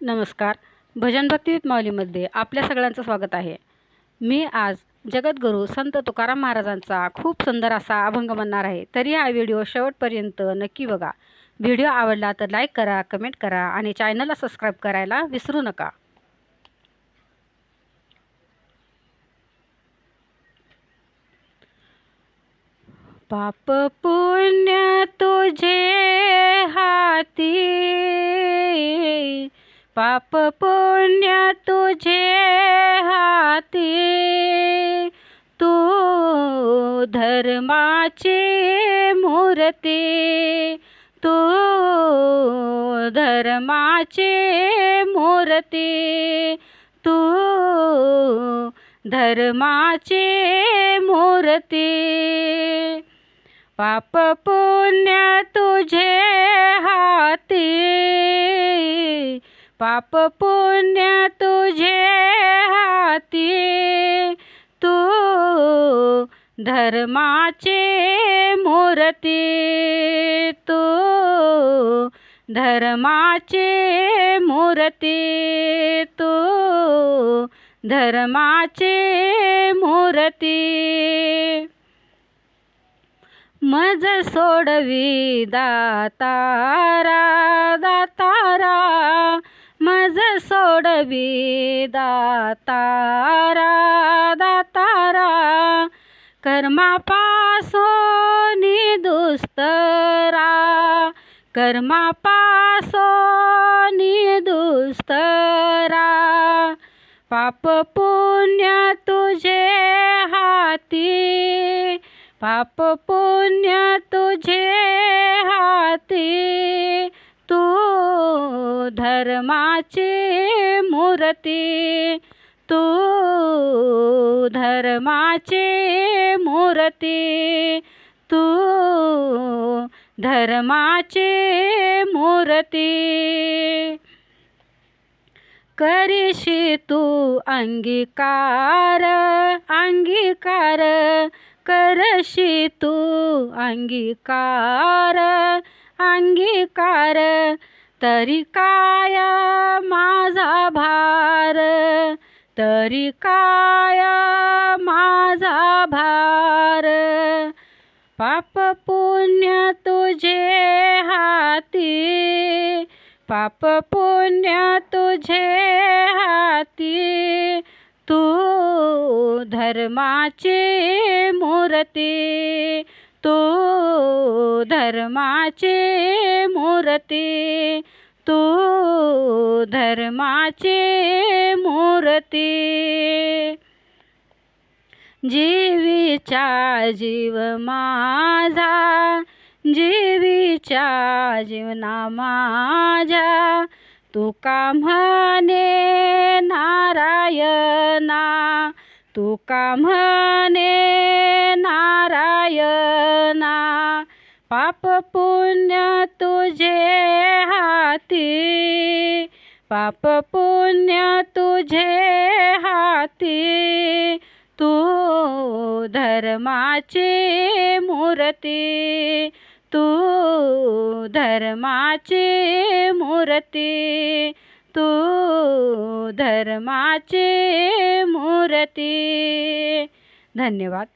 नमस्कार. भजन भक्ती विथ माऊलीमध्ये आपल्या सगळ्यांचं स्वागत आहे. मी आज जगद्गुरू संत तुकाराम महाराजांचा खूप सुंदर असा अभंग म्हणणार आहे. तरी हा व्हिडिओ शेवटपर्यंत नक्की बघा. व्हिडिओ आवडला तर लाईक करा कमेंट करा आणि चॅनलला सबस्क्राईब करायला विसरू नका. पाप पुण्य तुझे हाती. पाप पुण्य तुझे हाती. तू धर्माची मूर्ती. तू धर्माची मूर्ती. तू धर्माची मूर्ती. पाप पुण्य तुझे पाप पुण्य तुझे हाती. तू धर्माचे मूर्ती. तू धर्माचे मूर्ती. तू धर्माचे मूर्ती. मज सोडवी दातारा दातारा. सोडवी दातारा दातारा कर्मापासून दुस्तरा कर्मापासून दुस्तरा. पाप पुण्य तुझे हाती पाप पुण्य तुझे हाती. धर्माची मूर्ती तू धर्माची मूर्ती तू धर्माची मूर्ती. करीशी तू अंगीकार अंगीकार करशी तू अंगीकार अंगीकार तरी काय माझा भार? तरी काय माझा भार? पाप पुण्य तुझे हाती पाप पुण्य तुझे हाती. तू धर्माची मूर्ती तू धर्माची मूर्ती. तू धर्माचे मूर्ती. जीवीचा जीव माझा जीवीच्या जीवना माझ्या तुका म्हणे नारायणा? तुका म्हणे नारायणा? पाप पुण्य तुझे हाती. पाप पुण्य तुझे हाती. तू धर्माची मूर्ती. तू धर्माची मूर्ती. तू धर्माची मूर्ती. धन्यवाद.